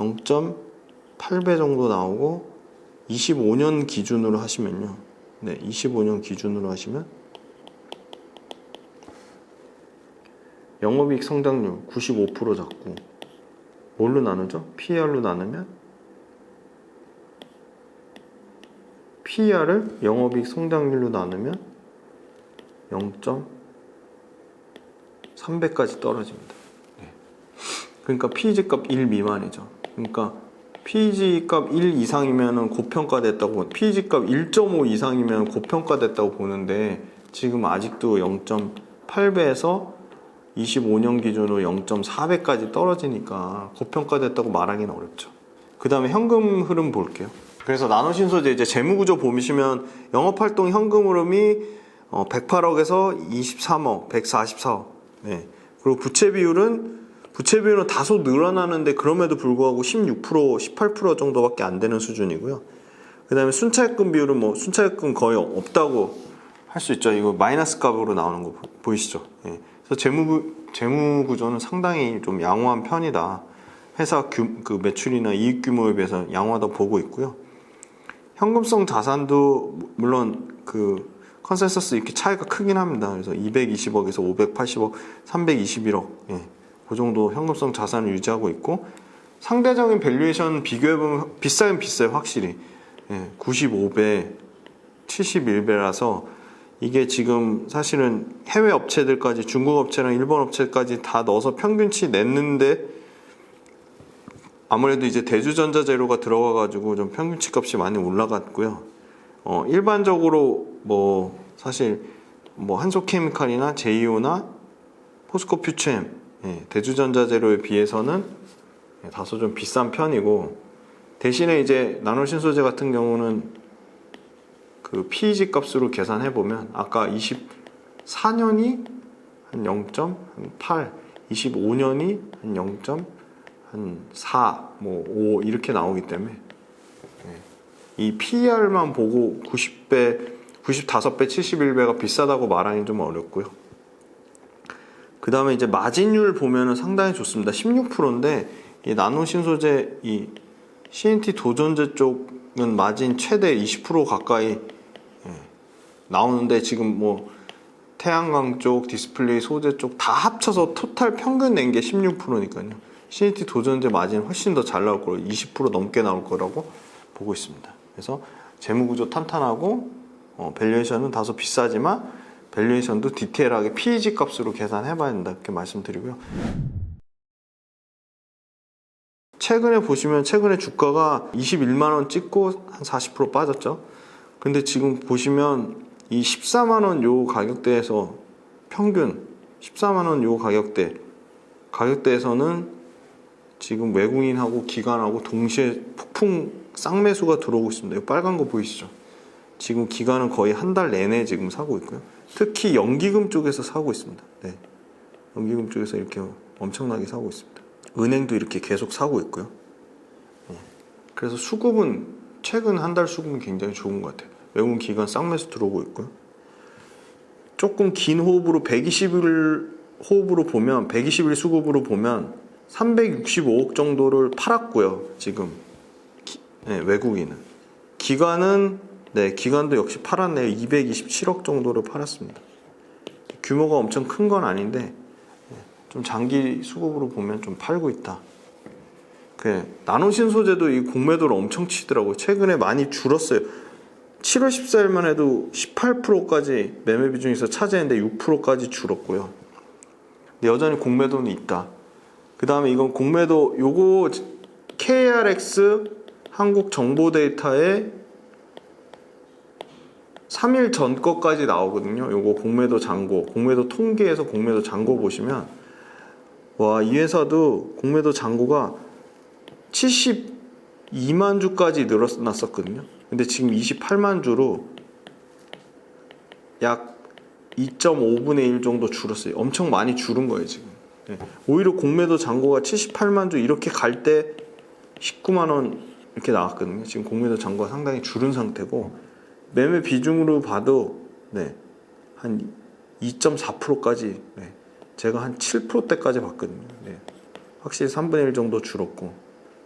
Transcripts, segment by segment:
0.8배 정도 나오고 25년 기준으로 하시면요. 네, 25년 기준으로 하시면 영업이익 성장률 95% 잡고 뭘로 나누죠? PER로 나누면 PER을 영업이익 성장률로 나누면 0.3배까지 떨어집니다. 네. 그러니까 PEG 값 1 미만이죠. 그러니까 PEG 값 1 이상이면 고평가됐다고 PEG 값 1.5 이상이면 고평가됐다고 보는데 지금 아직도 0.8배에서 25년 기준으로 0.4배까지 떨어지니까 고평가됐다고 말하기는 어렵죠. 그 다음에 현금 흐름 볼게요. 그래서 나노신소재 이제 재무구조 보시면 영업활동 현금 흐름이 108억에서 23억, 144억. 네. 그리고 부채 비율은 부채 비율은 다소 늘어나는데 그럼에도 불구하고 16%, 18% 정도밖에 안 되는 수준이고요. 그 다음에 순차입금 비율은 뭐 순차입금 거의 없다고 할 수 있죠. 이거 마이너스 값으로 나오는 거 보- 보이시죠? 예. 그래서 재무 재무 구조는 상당히 좀 양호한 편이다. 회사 규, 그 매출이나 이익 규모에 비해서 양호하다 보고 있고요. 현금성 자산도 물론 그 컨센서스 이렇게 차이가 크긴 합니다. 그래서 220억에서 580억, 321억, 예, 그 정도 현금성 자산을 유지하고 있고 상대적인 밸류에이션 비교해보면 비싸긴 비싸요, 확실히. 예, 95배, 71배라서 이게 지금 사실은 해외 업체들까지 중국 업체랑 일본 업체까지 다 넣어서 평균치 냈는데 아무래도 이제 대주전자 재료가 들어가 가지고 좀 평균치 값이 많이 올라갔고요. 어, 일반적으로 뭐 사실 뭐 한소케미칼이나 제이오나 포스코 퓨처엠 예, 대주전자 재료에 비해서는 예, 다소 좀 비싼 편이고 대신에 이제 나노신소재 같은 경우는 그 PEG 값으로 계산해 보면 아까 24년이 한 0.8, 25년이 한 0.4, 뭐 5 이렇게 나오기 때문에 예. 이 PER만 보고 90배, 95배, 71배가 비싸다고 말하기 좀 어렵고요. 그 다음에 이제 마진율 보면은 상당히 좋습니다. 16%인데 이 나노 신소재 이 CNT 도전제 쪽은 마진 최대 20% 가까이 예, 나오는데 지금 뭐 태양광 쪽, 디스플레이 소재 쪽 다 합쳐서 토탈 평균 낸 게 16%니까요. CNT 도전제 마진 훨씬 더 잘 나올 거고 20% 넘게 나올 거라고 보고 있습니다. 그래서 재무 구조 탄탄하고 어, 밸류에이션은 다소 비싸지만 밸류에이션도 디테일하게 PEG 값으로 계산해 봐야 된다 이렇게 말씀드리고요. 최근에 보시면 최근에 주가가 21만 원 찍고 한 40% 빠졌죠. 근데 지금 보시면 이 14만 원 요 가격대에서 평균 14만 원 요 가격대 가격대에서는 지금 외국인하고 기관하고 동시에 폭풍 쌍매수가 들어오고 있습니다. 이 빨간 거 보이시죠? 지금 기관은 거의 한 달 내내 지금 사고 있고요. 특히 연기금 쪽에서 사고 있습니다. 네. 연기금 쪽에서 이렇게 엄청나게 사고 있습니다. 은행도 이렇게 계속 사고 있고요. 네. 그래서 수급은 최근 한 달 수급은 굉장히 좋은 것 같아요. 외국인 기관 쌍매수 들어오고 있고요. 조금 긴 호흡으로 120일 호흡으로 보면 120일 수급으로 보면 365억 정도를 팔았고요. 지금 기- 네, 외국인은 기관은 네 기관도 역시 팔았네요. 227억 정도를 팔았습니다. 규모가 엄청 큰 건 아닌데 네, 좀 장기 수급으로 보면 좀 팔고 있다. 그 나노신 소재도 이 공매도를 엄청 치더라고요. 최근에 많이 줄었어요. 7월 14일만 해도 18%까지 매매 비중에서 차지했는데 6%까지 줄었고요. 근데 여전히 공매도는 있다. 그 다음에 이건 공매도 요거 KRX 한국 정보 데이터에 3일 전 거까지 나오거든요. 요거 공매도 잔고, 공매도 통계에서 공매도 잔고 보시면 와, 이 회사도 공매도 잔고가 72만 주까지 늘어났었거든요. 근데 지금 28만 주로 약 2.5분의 1 정도 줄었어요. 엄청 많이 줄은 거예요, 지금. 네. 오히려 공매도 잔고가 78만 주 이렇게 갈 때 19만 원 이렇게 나왔거든요. 지금 공매도 잔고가 상당히 줄은 상태고 매매 비중으로 봐도 네. 한 2.4%까지 네. 제가 한 7%대까지 봤거든요. 네. 확실히 3분의 1 정도 줄었고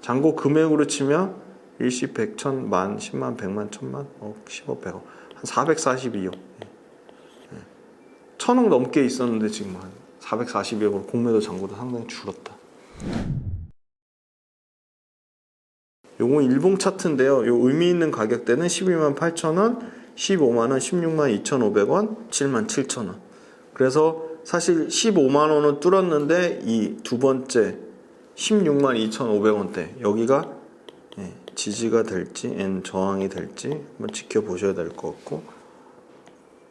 잔고 금액으로 치면 일시 100, 1000, 만, 10만, 100만, 1000만, 억, 10억, 100억 한 442억 예. 예. 천억 넘게 있었는데 지금 한 442억으로 공매도 잔고도 상당히 줄었다 요거 일봉 차트인데요 요 의미 있는 가격대는 12만 8천원 15만원, 16만 2,500원, 7만 7천원 그래서 사실 15만 원은 뚫었는데 이 두 번째 16만 2,500원대 여기가 예, 지지가 될지 N 저항이 될지 한번 지켜보셔야 될 것 같고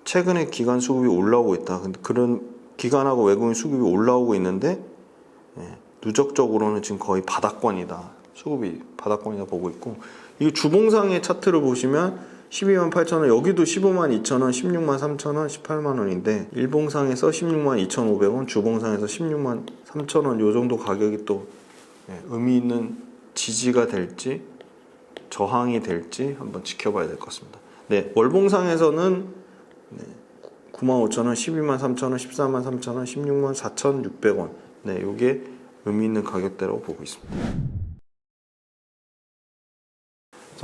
최근에 기관 수급이 올라오고 있다. 근데 그런 기관하고 외국인 수급이 올라오고 있는데 예, 누적적으로는 지금 거의 바닥권이다. 수급이 바닥권이다 보고 있고 이 주봉상의 차트를 보시면 12만 8천 원 여기도 15만 2천 원, 16만 3천 원, 18만 원인데 일봉상에서 16만 2,500원, 주봉상에서 16만 3천 원 요 정도 가격이 또 예, 의미 있는 지지가 될지 저항이 될지 한번 지켜봐야 될 것 같습니다. 네, 월봉상에서는 네, 9만 5천 원, 12만 3천 원, 14만 3천 원, 16만 4,600원. 네, 요게 의미 있는 가격대라고 보고 있습니다.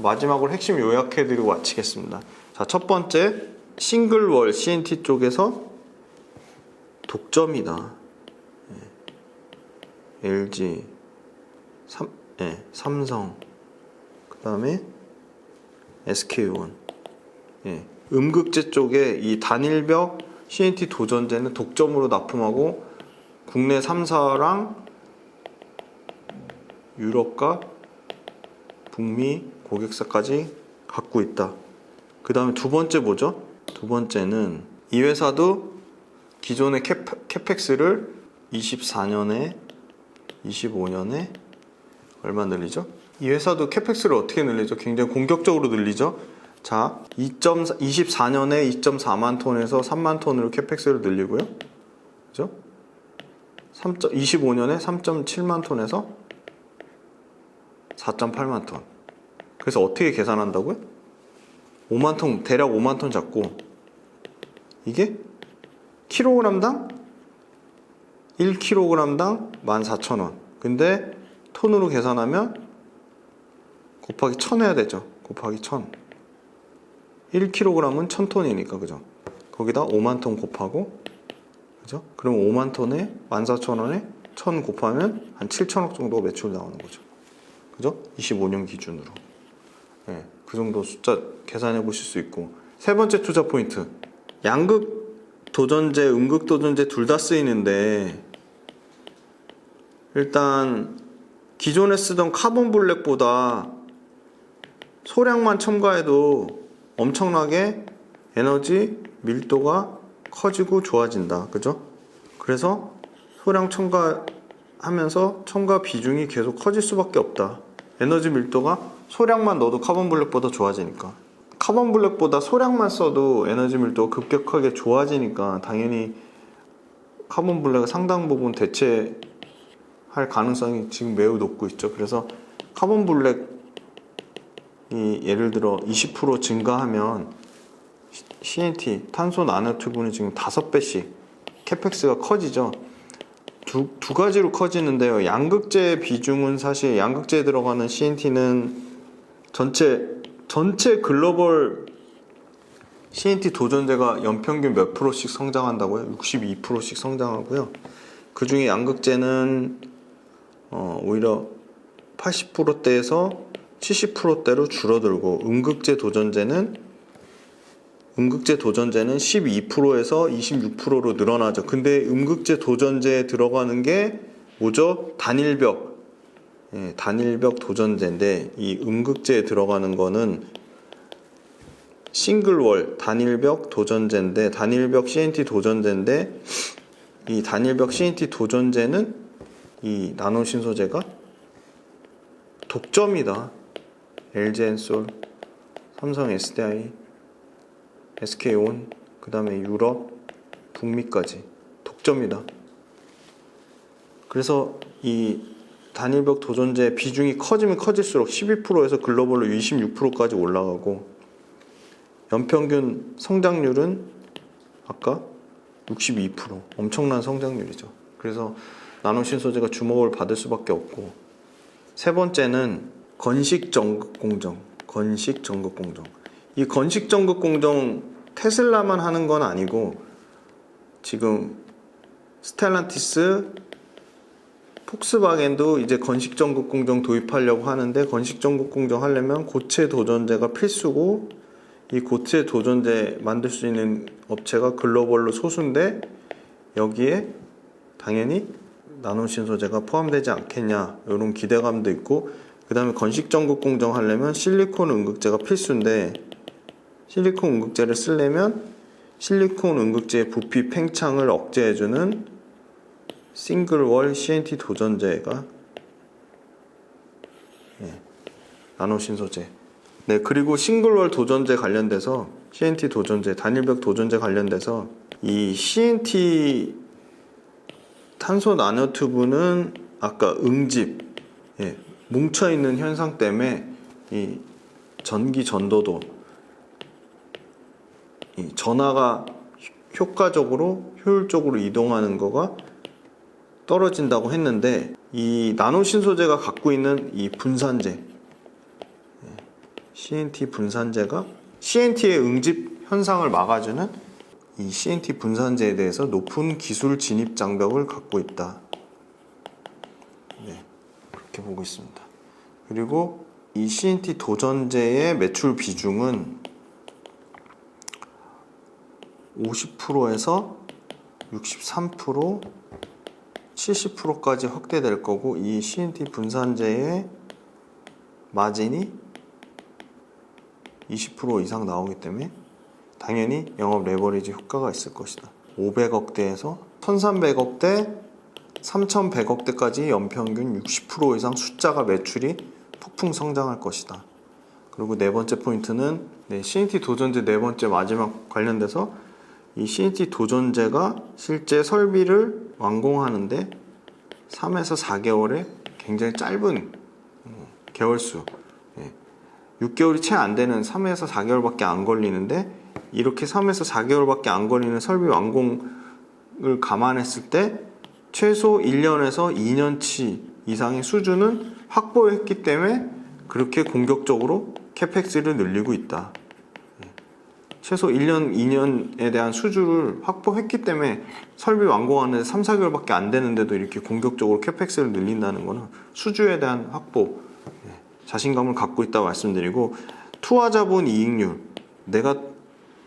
마지막으로 핵심 요약해드리고 마치겠습니다. 자, 첫 번째 싱글월 CNT 쪽에서 독점이다. 예. LG, 삼, 예, 삼성, 그 다음에 SK온. 예. 음극재 쪽에 이 단일벽 CNT 도전제는 독점으로 납품하고 국내 3사랑 유럽과 북미 고객사까지 갖고 있다. 그 다음에 두 번째 뭐죠? 두 번째는 이 회사도 기존의 캐, 캐펙스를 24년에 25년에 얼마 늘리죠? 이 회사도 캐펙스를 어떻게 늘리죠? 굉장히 공격적으로 늘리죠. 자, 2.4, 24년에 2.4만 톤에서 3만 톤으로 캐펙스를 늘리고요. 그죠? 3. 25년에 3.7만 톤에서 4.8만 톤. 그래서 어떻게 계산한다고요? 5만 톤, 대략 5만 톤 잡고 이게 킬로그램당 1kg당 14,000원. 근데 톤으로 계산하면 곱하기 1000 해야 되죠. 곱하기 1000. 1kg은 1000톤이니까 그죠? 거기다 5만 톤 곱하고 그죠? 그럼 5만 톤에 14,000원에 1000 곱하면 한 7천억 정도 매출 나오는 거죠. 그죠? 25년 기준으로. 예, 그 정도 숫자 계산해 보실 수 있고 세 번째 투자 포인트 양극 도전제, 음극 도전제 둘 다 쓰이는데 일단 기존에 쓰던 카본 블랙보다 소량만 첨가해도 엄청나게 에너지 밀도가 커지고 좋아진다. 그죠? 그래서 소량 첨가하면서 첨가 비중이 계속 커질 수밖에 없다. 에너지 밀도가 소량만 넣어도 카본 블랙보다 좋아지니까. 카본 블랙보다 소량만 써도 에너지 밀도가 급격하게 좋아지니까 당연히 카본 블랙은 상당 부분 대체할 가능성이 지금 매우 높고 있죠. 그래서 카본 블랙이 예를 들어 20% 증가하면 CNT 탄소 나노튜브는 지금 5배씩 캐펙스가 커지죠. 두, 두 가지로 커지는데요. 양극재 비중은 사실 양극재에 들어가는 CNT는 전체 전체 글로벌 CNT 도전제가 연평균 몇 프로씩 성장한다고요? 62%씩 성장하고요. 그 중에 양극재는 어, 오히려 80%대에서 70%대로 줄어들고 음극재 도전제는 음극재 도전제는 12%에서 26%로 늘어나죠. 근데 음극재 도전제에 들어가는 게 뭐죠? 단일벽. 예, 단일벽 도전제인데 이 음극재에 들어가는 거는 싱글월 단일벽 도전제인데 단일벽 CNT 도전제인데 이 단일벽 CNT 도전제는 이 나노 신소재가 독점이다. LG 엔솔, 삼성 SDI, SK온, 그 다음에 유럽, 북미까지 독점이다. 그래서 이 단일벽 도전제 비중이 커지면 커질수록 12%에서 글로벌로 26%까지 올라가고 연평균 성장률은 아까 62% 엄청난 성장률이죠. 그래서 나노 신소재가 주목을 받을 수밖에 없고 세 번째는 건식 전극 공정. 건식 전극 공정. 이 건식 전극 공정 테슬라만 하는 건 아니고 지금 스텔란티스 폭스바겐도 이제 건식 전극 공정 도입하려고 하는데 건식 전극 공정 하려면 고체 도전제가 필수고 이 고체 도전제 만들 수 있는 업체가 글로벌로 소수인데 여기에 당연히 나노 신 소재가 포함되지 않겠냐 이런 기대감도 있고 그 다음에 건식 전극 공정 하려면 실리콘 응극제가 필수인데 실리콘 응극제를 쓰려면 실리콘 응극제의 부피 팽창을 억제해주는 싱글월 CNT 도전제가 예, 나노신 소재 네 그리고 싱글월 도전제 관련돼서 CNT 도전제 단일벽 도전제 관련돼서 이 CNT 탄소 나노 튜브는 아까 응집 예, 뭉쳐 있는 현상 때문에 이 전기 전도도 이 전하가 효과적으로 효율적으로 이동하는 거가 떨어진다고 했는데 이 나노 신 소재가 갖고 있는 이 분산재 예, CNT 분산재가 CNT의 응집 현상을 막아주는 이 CNT 분산재에 대해서 높은 기술 진입 장벽을 갖고 있다. 네, 그렇게 보고 있습니다. 그리고 이 CNT 도전제의 매출 비중은 50%에서 63%, 70%까지 확대될 거고 이 CNT 분산제의 마진이 20% 이상 나오기 때문에 당연히 영업 레버리지 효과가 있을 것이다. 500억대에서 1300억대, 3100억대까지 연평균 60% 이상 숫자가 매출이 폭풍 성장할 것이다. 그리고 네 번째 포인트는 네, CNT 도전제 네 번째 마지막 관련돼서 이 CNT 도전제가 실제 설비를 완공하는데 3에서 4개월의 굉장히 짧은 어, 개월수 예, 6개월이 채 안 되는 3에서 4개월밖에 안 걸리는데 이렇게 3에서 4개월밖에 안 걸리는 설비 완공을 감안했을 때 최소 1년에서 2년치 이상의 수준은 확보했기 때문에 그렇게 공격적으로 캐펙스를 늘리고 있다. 예. 최소 1년, 2년에 대한 수주를 확보했기 때문에 설비 완공하는데 3, 4개월밖에 안 되는데도 이렇게 공격적으로 캐펙스를 늘린다는 것은 수주에 대한 확보, 예, 자신감을 갖고 있다고 말씀드리고 투하 자본 이익률, 내가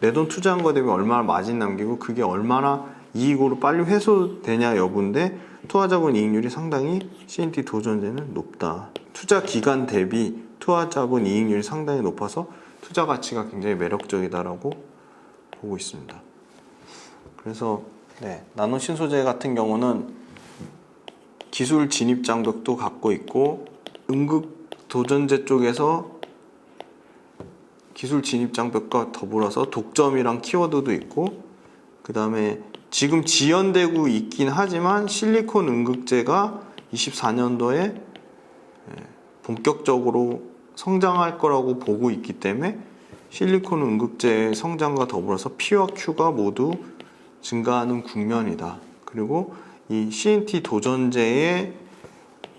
내 돈 투자한 거 대비 얼마나 마진 남기고 그게 얼마나 이익으로 빨리 회수되냐 여부인데 투하 자본 이익률이 상당히 CNT 도전제는 높다. 투자 기간 대비 투하 자본 이익률이 상당히 높아서 투자 가치가 굉장히 매력적이다라고 보고 있습니다. 그래서 네, 나노 신소재 같은 경우는 기술 진입 장벽도 갖고 있고 응급 도전제 쪽에서 기술 진입 장벽과 더불어서 독점이랑 키워드도 있고 그 다음에 지금 지연되고 있긴 하지만 실리콘 응급제가 24년도에 본격적으로 성장할 거라고 보고 있기 때문에 실리콘 응급제의 성장과 더불어서 P와 Q가 모두 증가하는 국면이다. 그리고 이 CNT 도전제의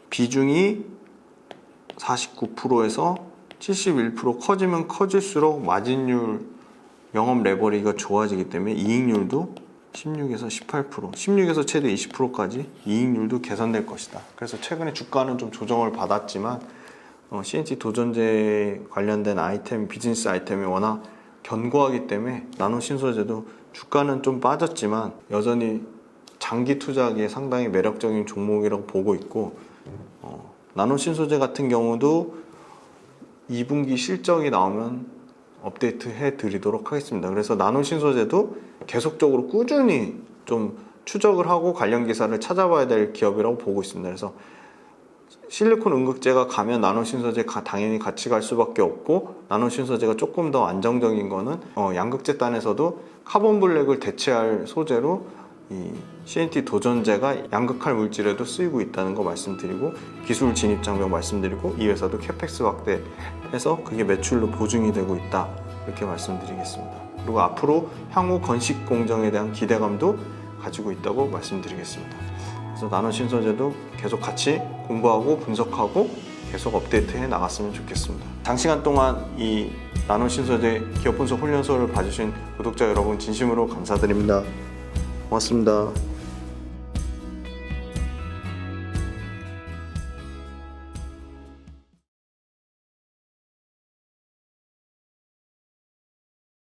비중이 49%에서 71% 커지면 커질수록 마진율 영업 레버리가 좋아지기 때문에 이익률도 16에서 18%, 16에서 최대 20%까지 이익률도 개선될 것이다. 그래서 최근에 주가는 좀 조정을 받았지만 어, CNT 도전제 관련된 아이템, 비즈니스 아이템이 워낙 견고하기 때문에 나노 신소재도 주가는 좀 빠졌지만 여전히 장기 투자하기에 상당히 매력적인 종목이라고 보고 있고 어, 나노 신소재 같은 경우도 2분기 실적이 나오면 업데이트 해 드리도록 하겠습니다. 그래서 나노 신소재도 계속적으로 꾸준히 좀 추적을 하고 관련 기사를 찾아봐야 될 기업이라고 보고 있습니다. 그래서 실리콘 응급제가 가면 나노 신소재 가 당연히 같이 갈 수밖에 없고 나노 신소재가 조금 더 안정적인 거는 어, 양극재 단에서도 카본 블랙을 대체할 소재로 이 CNT 도전제가 양극할 물질에도 쓰이고 있다는 거 말씀드리고 기술 진입 장벽 말씀드리고 이 회사도 캐펙스 확대해서 그게 매출로 보증이 되고 있다 이렇게 말씀드리겠습니다. 그리고 앞으로 향후 건식 공정에 대한 기대감도 가지고 있다고 말씀드리겠습니다. 그래서 나노 신소재도 계속 같이 공부하고 분석하고 계속 업데이트해 나갔으면 좋겠습니다. 장시간 동안 이 나눔 신소재 기업 분석 훈련소를 봐주신 구독자 여러분 진심으로 감사드립니다. 고맙습니다.